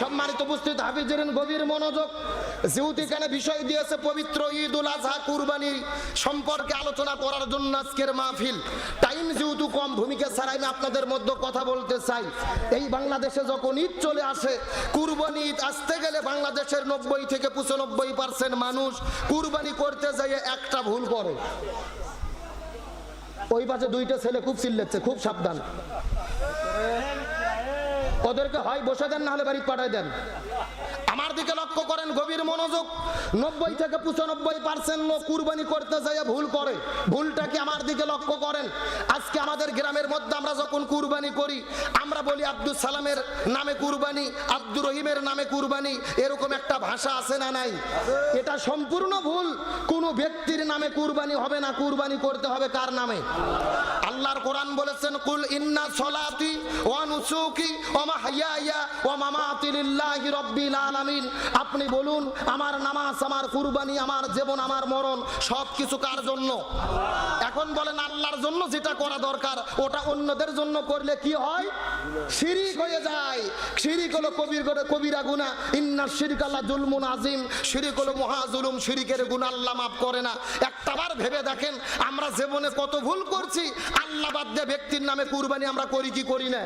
সম্মানিত উপস্থিত হাফিজের গভীর মনোযোগ যেহেতু এখানে বিষয় দিয়েছে পবিত্র ঈদ উল আজহা কুরবানি সম্পর্কে আলোচনা করার জন্য আজকের মাহফিল। টাইম যেহেতু কম, ভূমিকা ছাড়া আমি আপনাদের মধ্যে কথা বলতে চাই। এই বাংলাদেশে যখন ঈদ চলে আসে, কুরবানি ঈদ আসতে গেলে বাংলাদেশের নব্বই থেকে পঁচানব্বই পার্সেন্ট মানুষ কুরবানি করতে যাইয়ে একটা ভুল করে। ওই পাশে দুইটা ছেলে খুব চিল্লাচ্ছে, খুব সাবধান। ওদেরকে হয় বসে দেন না হলে বাড়ি পাঠায় দেন। দিকে লক্ষ্য করেন, গভীর মনোযোগ। নব্বই থেকে পঁচানব্বই পার্সেন্ট লোক কুরবানি করতে যায় ভুল করে। ভুলটা কি আমার দিকে লক্ষ্য করেন। আজকে আমাদের গ্রামের মধ্যে আমরা যখন কুরবানি করি, আমরা বলি আব্দুল সালামের নামে কুরবানি, আব্দুর রহিমের নামে কুরবানি। এরকম একটা ভাষা আছে না নাই? এটা সম্পূর্ণ ভুল। কোনো ব্যক্তির নামে কুরবানি হবে না, কুরবানি করতে হবে কার নামে? আল্লাহর কোরআন বলেছেন, কুল ইন্না সলাতি ওয়া নুসুকি ওয়া আপনি বলুন, আমার নামাজ, আমার কুরবানি, আমার জীবন, আমার মরণ সবকিছু কার জন্য? এখন বলেন আল্লাহর জন্য যেটা করা দরকার, ওটা অন্যদের জন্য করলে কি হয়? শিরিক হয়ে যায়। শিরিক হলো কবির কবিরা গুনাহ। ইন্না শিরক আল্লাহ জুলমুন আজিম শিরিক হলো মহা জুলুম। শিরিকের গুনাহ আল্লাহ মাফ করে না। একটাবার ভেবে দেখেন, আমরা জীবনে কত ভুল করছি। আল্লাহ বাদ দিয়ে ব্যক্তির নামে কুরবানি আমরা করি কি করি না?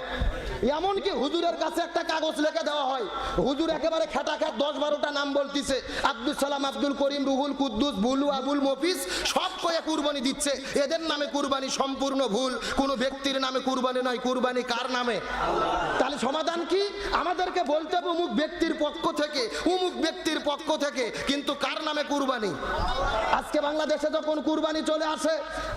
এমনকি হুজুরের কাছে একটা কাগজ লিখে দেওয়া হয়। হুজুর একেবারে খেটা খেট দশ বারোটা নাম বলতিছে। আব্দুল সালাম, আব্দুল করিম, রুহুল কুদ্দুস, বুলু, আবুল মফিস সব কয়ে কুরবানি দিচ্ছে। এদের নামে কুরবানি সম্পূর্ণ ভুল। কোন ব্যক্তির নামে কুরবানি নয় কুরবানি কার নামে? তাহলে সমাধান কি? আমাদেরকে বলতে হবে অমুক ব্যক্তির পক্ষ থেকে, অমুক ব্যক্তির পক্ষ থেকে, কিন্তু কার নামে কুরবানি? আজকে বাংলাদেশে যখন কুরবানি চলে আসে,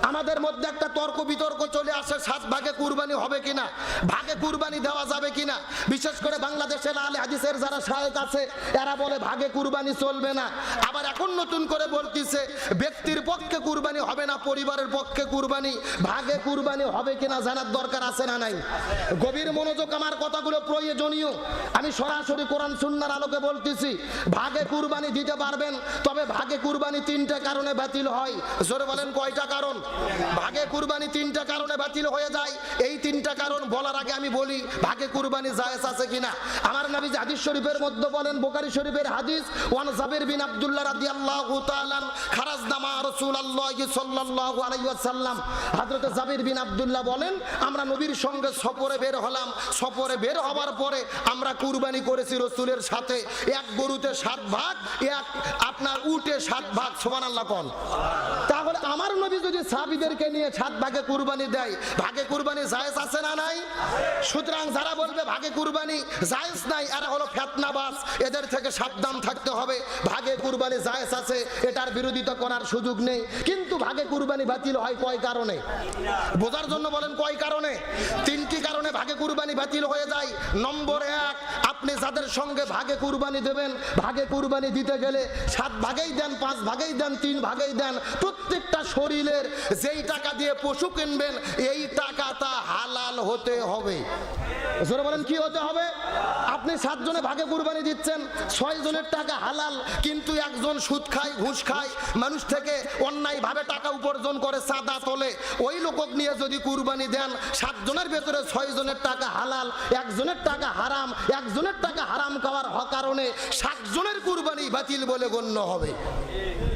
আমাদের মধ্যে একটা তর্ক বিতর্ক চলে আসে, সাত ভাগে কুরবানি হবে কিনা, ভাগে কুরবানি দেওয়া যাবে কিনা? বিশেষ করে বাংলাদেশের আলে হাদিসের যারা শায়েক আছে, এরা বলে ভাগে কুরবানি চলবে না। আবার এখন নতুন করে বলতিছে, ব্যক্তির পক্ষে কুরবানি হবে না, পরিবারের পক্ষে কুরবানি, ভাগে কুরবানি হবে কিনা জানার দরকার আছে না নাই? গভীর মনোযোগ আমার কথাগুলো প্রয়োজনীয়। আমি সরাসরি কোরআন সুন্নার আলোকে বলতেছি, ভাগে কুরবানি দিতে পারবেন, তবে ভাগে কুরবানি তিনটা কারণে বাতিল হয়। জোরে বলেন কয়টা কারণ? ভাগে কুরবানি তিনটা কারণে বাতিল হয়ে যায়। এই তিনটা কারণ বলার আগে আমি বলি, ভাগে কুরবানি জায়েজ আছে কিনা? আমার নবী হাদিস শরীফের মধ্যে বলেন বোকারি শরীফের হাদিস, ওয়ান জাবির বিন আব্দুল্লাহ রাদিয়াল্লাহু তাআলা খারাজ নামা রাসূলুল্লাহ সাল্লাল্লাহু আলাইহি ওয়াসাল্লাম। হযরত জাবির বিন আব্দুল্লাহ বলেন, আমরা নবীর সঙ্গে সফরে বের হলাম, সফরে বের হওয়ার পরে আমরা কুরবানি করেছি রসুলের সাথে। এক গরুতে সাত ভাগ, এক আপনার উটে সাত ভাগ। সোমান আল্লাহ কন। তাহলে আমার যদি সাহাবীদেরকে নিয়ে সাত ভাগে কুরবানি দেয়, ভাগে কুরবানি জায়েজ আছে না নাই? সুতরাং যারা বলবে ভাগে কুরবানি জায়েজ নাই, এরা হলো ফেতনাবাজ। এদের থেকে সাবধান থাকতে হবে। ভাগে কুরবানি জায়েজ আছে, এটার বিরোধিতা করার সুযোগ নেই। কিন্তু ভাগে কুরবানি বাতিল হয় কয় কারণে? বোঝার জন্য বলেন কয় কারণে? তিনটি কারণে ভাগে কুরবানি বাতিল হয়ে যায়। নম্বর এক আপনি যাদের সঙ্গে ভাগে কুরবানি দেবেন, ভাগে কুরবানি দিতে গেলে সাত ভাগেই দেন, পাঁচ ভাগেই দেন, তিন ভাগেই দেন, প্রত্যেকটা শরীরের যেই টাকা দিয়ে পশু কিনবেন, এই টাকাটা হালাল হতে হবে। জোরে বলেন, কি হতে হবে? আপনি সাতজনে ভাগে কুরবানি দিচ্ছেন, ছয় জনের টাকা হালাল, কিন্তু একজন সুদ খায়, ঘুষ খায়, মানুষ থেকে অন্যায় ভাবে টাকা উপার্জন করে, সাদা তোলে, ওই লোকক নিয়ে যদি কুরবানি দেন, সাতজনের ভেতরে ছয় জনের টাকা হালাল, একজনের টাকা হারাম, একজনের টাকা খাওয়ার কারণে সাতজনের কুরবানি বাতিল বলে গণ্য হবে।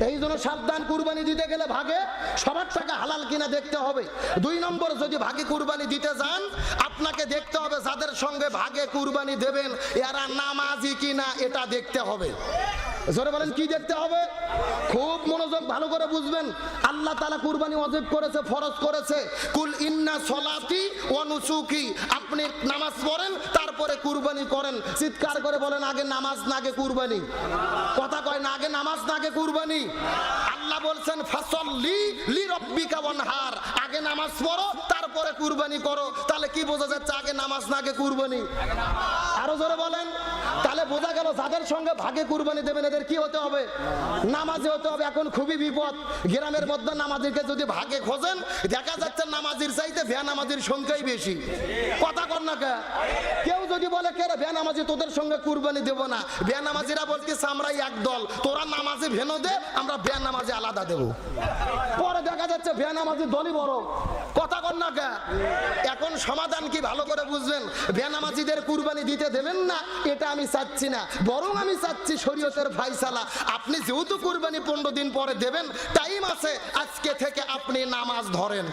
এই জন্য সাবধান কুরবানি দিতে গেলে ভাগে, সবার টাকা হালাল কিনা দেখতে হবে। দুই নম্বর, যদি ভাগে কুরবানি দিতে যান, আপনাকে দেখতে হবে যাদের সঙ্গে ভাগে কুরবানি দেবেন, এরা নামাজি কিনা, এটা দেখতে হবে। জোরে বলেন, কি দেখতে হবে? খুব মনোযোগ ভালো করে বুঝবেন। আল্লাহ তালা কুরবানি অজেব করেছে, ফরজ করেছে। কুল ইন্না সলাতি অনুসুকি আপনি নামাজ পড়েন, তারপরে কুরবানি করেন। চিৎকার করে বলেন, আগে নামাজ, না আগে কুরবানি। কথা কয় না, আগে নামাজ, না আগে কুরবানি? বলছেন আগে নামাজ পড়ো, তারপরে কুরবানি করো। তাহলে কি বোঝা যাচ্ছে, আগে নামাজ না, আগে কুরবানি? আরও জোরে বলেন। তাহলে বোঝা গেল যাদের সঙ্গে ভাগে কুরবানি দেবেন, এদের কি হতে হবে? নামাজি হতে হবে। এখন খুবই বিপদ। গ্রামের মধ্যে নামাজিকে যদি ভাগে খোঁজেন, দেখা যাচ্ছে নামাজির চাইতে ভ্যা নামাজির সংখ্যাই বেশি। কথা কর না কেউ যদি বলে, কে রে, বেনামাজি নামাজি তোদের সঙ্গে কুরবানি দেব না? বেনামাজিরা নামাজিরা বলতেছে আমরা এক দল তোরা নামাজে ভেনো দে আমরা বেনামাজে নামাজি আলাদা দেব। পরে দেখা যাচ্ছে, বেনামাজি নামাজি দলই বড়। কথা কন না কে? এখন সমাধান কি ভালো করে বুঝবেন? বেনামাজিদের কুরবানি দিতে দেবেন না, এটা আমি চাচ্ছি না। বরং আমি চাচ্ছি শরীয়তের ফাইসালা আপনি যেহেতু কুরবানি পনেরো দিন পরে দেবেন, টাইম আছে, আজকে থেকে আপনি নামাজ ধরেন।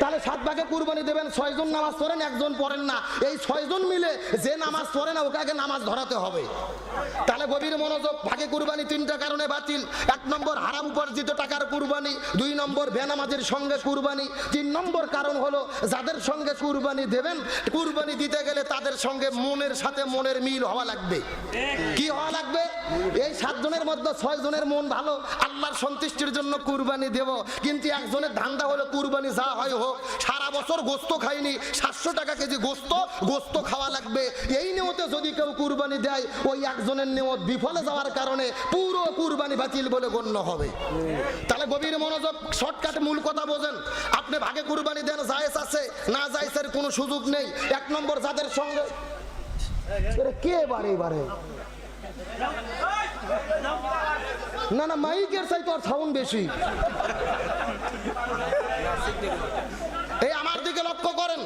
তাহলে সাত ভাগে কুরবানি দেবেন ছয়জন নামাজ পড়েন একজন পড়েন না। এই ছয়জন মিলে যে নামাজ পড়ে না, ওকে আগে নামাজ ধরাতে হবে। তাহলে গভীর মনোযোগ, ভাগে কুরবানি তিনটা কারণে বাতিল। এক নম্বর হারাম উপার্জিত টাকার কুরবানি, দুই নম্বর বেনামাজের সঙ্গে কুরবানি, তিন নম্বর কারণ হলো যাদের সঙ্গে কুরবানি দেবেন, কুরবানি দিতে গেলে তাদের সঙ্গে মনের সাথে মনের মিল হওয়া লাগবে। কি হওয়া লাগবে? এই সাতজনের মধ্যে ছয় জনের মন ভালো, আল্লাহর সন্তুষ্টির জন্য কুরবানি দেব। কিন্তু একজনের ধান্দা হলো কুরবানি যা হয় হোক সারা বছর গোস্ত খাইনি, সাতশো টাকা কেজি গোস্ত গোস্ত খাওয়া লাগবে। এই নিয়তে যদি কেউ কুরবানি দেয়, ওই একজনের নিয়ত বিফলে যাওয়ার কারণে পুরো কুরবানি বাতিল বলে গণ্য হবে। তাহলে গভীর মনোযোগ, শর্টকাট মূল কথা বোঝেন। আপনি ভাগে কুরবানি দেন, জায়েজ আছে, না জায়েজের কোনো সুযোগ নেই। এক নম্বর যাদের সঙ্গে। কে বারে বারে? না না, মাইকের চাই তো আর সাউন্ড বেশি এই আমার দিকে লক্ষ্য করেন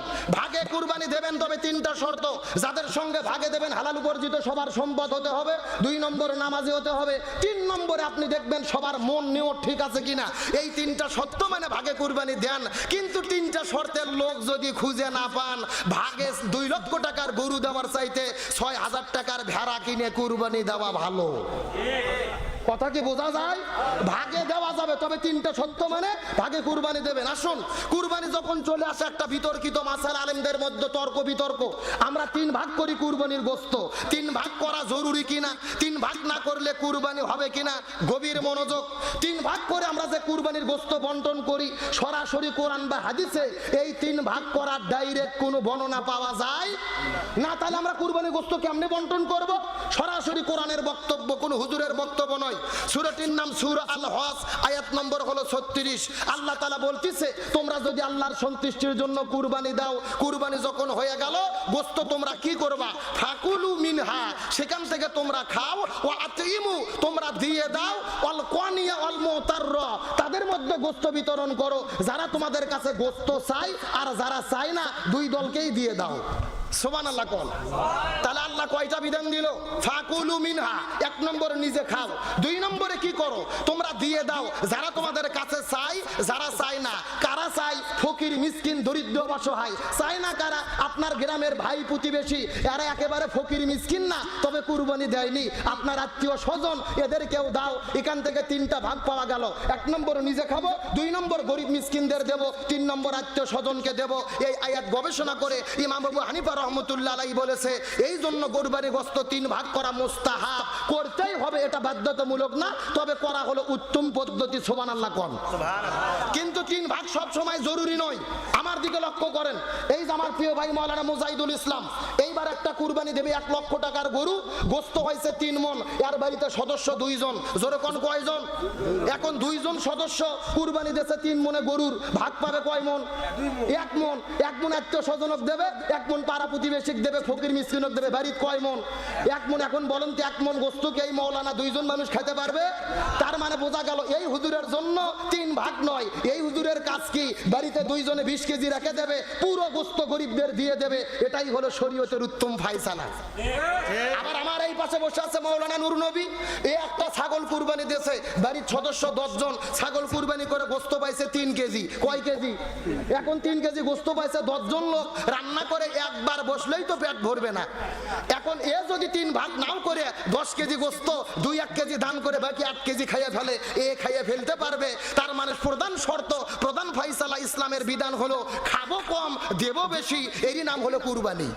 ভাগে কুরবানি দেবেন তবে তিনটা শর্ত। যাদের সঙ্গে ভাগে দেবেন হালাল উপার্জিত সবার সম্পদ হতে হবে, দুই নম্বরে নামাজি হতে হবে, তিন নম্বরে আপনি দেখবেন সবার মন নিয়ত ঠিক আছে কিনা। এই তিনটা সত্য মানে ভাগে কুরবানি দেন, কিন্তু তিনটা শর্তের লোক যদি খুঁজে না পান, ভাগে দুই লক্ষ টাকার গরু দেওয়ার চাইতে ছয় হাজার টাকার ভেড়া কিনে কুরবানি দেওয়া ভালো। কথা কি বোঝা যায়? ভাগে দেওয়া যাবে, তবে তিনটা সত্য মানে ভাগে কুরবানি দেবেন। আসুন, কুরবানি যখন চলে আসে একটা বিতর্কিত মাসাল আলেমদের মধ্যে, তর্ক বিতর্ক। আমরা তিন ভাগ করি কুরবানির গোস্ত। তিন ভাগ করা জরুরি কিনা? তিন ভাগ না করলে কুরবানি হবে কিনা? গভীর মনোযোগ। তিন ভাগ করে আমরা যে কুরবানির গোস্ত বন্টন করি, সরাসরি কোরআন বা হাদিসে, এই তিন ভাগ করার ডাইরেক্ট কোনো বর্ণনা পাওয়া যায় না। তাহলে আমরা কুরবানির গোস্ত কেমনে বন্টন করব? সরাসরি কোরআনের বক্তব্য, কোনো হুজুরের বক্তব্য নয়। সুরটির নাম সুর আল হস আয়াত নম্বর হলো ছত্রিশ। আল্লাহ তালা বলতেছে, তোমরা যদি আল্লাহর সন্তুষ্টির জন্য কুরবানি দাও, কুরবানি যখন হয়ে গেল, গোস্ত তোমরা কি করবা? ফাকুলু মিনহা, সেখান থেকে তোমরা খাও ও আতিমু, তোমরা দিয়ে দাও অল কোয়ানিয়া অল মোতারর। তাদের মধ্যে গোস্ত বিতরণ করো। যারা তোমাদের কাছে গোস্ত চাই আর যারা চায় না, দুই দলকেই দিয়ে দাও। সোমান আল্লাহ কল তাহলে আল্লাহ কয়টা বিধান দিল? ফাকুলু মিনহা, এক নম্বরে নিজে খাও, দুই নম্বরে কি করো? তোমরা দিয়ে দাও, যারা তোমাদের কাছে চাই যারা চাই না, কারা চাই ফকির, মিসকিন, দরিদ্র, অসহায়। চাই না কারা? আপনার গ্রামের ভাই প্রতিবেশী, এরা একেবারে ফকির, মিসকিন না, তবে কুরবানি দেয়নি। আপনার আত্মীয় স্বজন, এদের কেউ দাও, এখান থেকে তিনটা ভাগ পাওয়া গেল। এক নম্বর নিজে খাব, দুই নম্বর গরিব মিসকিনদের দেব, তিন নম্বর আত্মীয় স্বজনকে দেব। এই আয়াত গবেষণা করে ইমাম বাবু হানিফা রহমতুল্লাহ আলাই বলেছে এই জন্য গরবারি গস্ত তিন ভাগ করা মোস্তাহাব। করতেই হবে এটা বাধ্যতামূলক না তবে করা হলো উত্তম পদ্ধতি সোমান আল্লাহ কন কিন্তু তিন ভাগ সব সময় জরুরি নয়। আমার দিকে লক্ষ্য করেন এই যে আমার প্রিয় ভাই মৌলানা মুজাহিদুল ইসলাম এইবার একটা কুরবানি দেবে এক লক্ষ টাকার গরু গোস্ত হয়েছে তিন মন এর বাড়িতে সদস্য দুইজন জোরে কোন কয়জন? এখন দুইজন সদস্য কুরবানি দিয়েছে তিন মনে গরুর ভাগ পাবে কয় মন। এক মন এক মন আত্মীয় স্বজনক দেবে এক মন পাড়া প্রতিবেশিক দেবে, ফকির মিসকিনক দেবে, বাড়ির কয় মন? এক মন, এখন বলেন তো এক মন গোস্ত এই মৌলানা দুইজন মানুষ খেতে পারবে? তার মানে বোঝা গেল, এই হুজুরের জন্য তিন ভাগ নয়। এই হুজুরের কাজ কি? বাড়িতে দুইজনে বিশ কেজি রেখে দেবে, পুরো গোস্ত গরিবদের দিয়ে দেবে, এটাই হলো শরীয়তের উত্তম ফাইসালা আবার আমার এই পাশে বসে আছে মৌলানা নুর নবী। এই একটা ছাগল কুরবানি দিয়েছে, বাড়ির সদস্য দশজন, ছাগল কুরবানি করে গোস্ত পাইছে তিন কেজি। কয় কেজি? এখন তিন কেজি গোস্ত পাইছে দশজন লোক, রান্না করে একবার বসলেই তো পেট ভরবে না। এখন এ যদি তিন ভাগ নাও করে, দশ কেজি গোস্ত, দুই এক কেজি ধান করে, বাকি আট কেজি খাইয়ে ফেলে, এ খাইয়ে ফেলতে পারবে। তার মানে প্রধান শর্ত, প্রধান ফাইসালা ইসলামের বিধান হলো, খাব কম, দেব বেশি, এরই নাম হলো কুরবানি।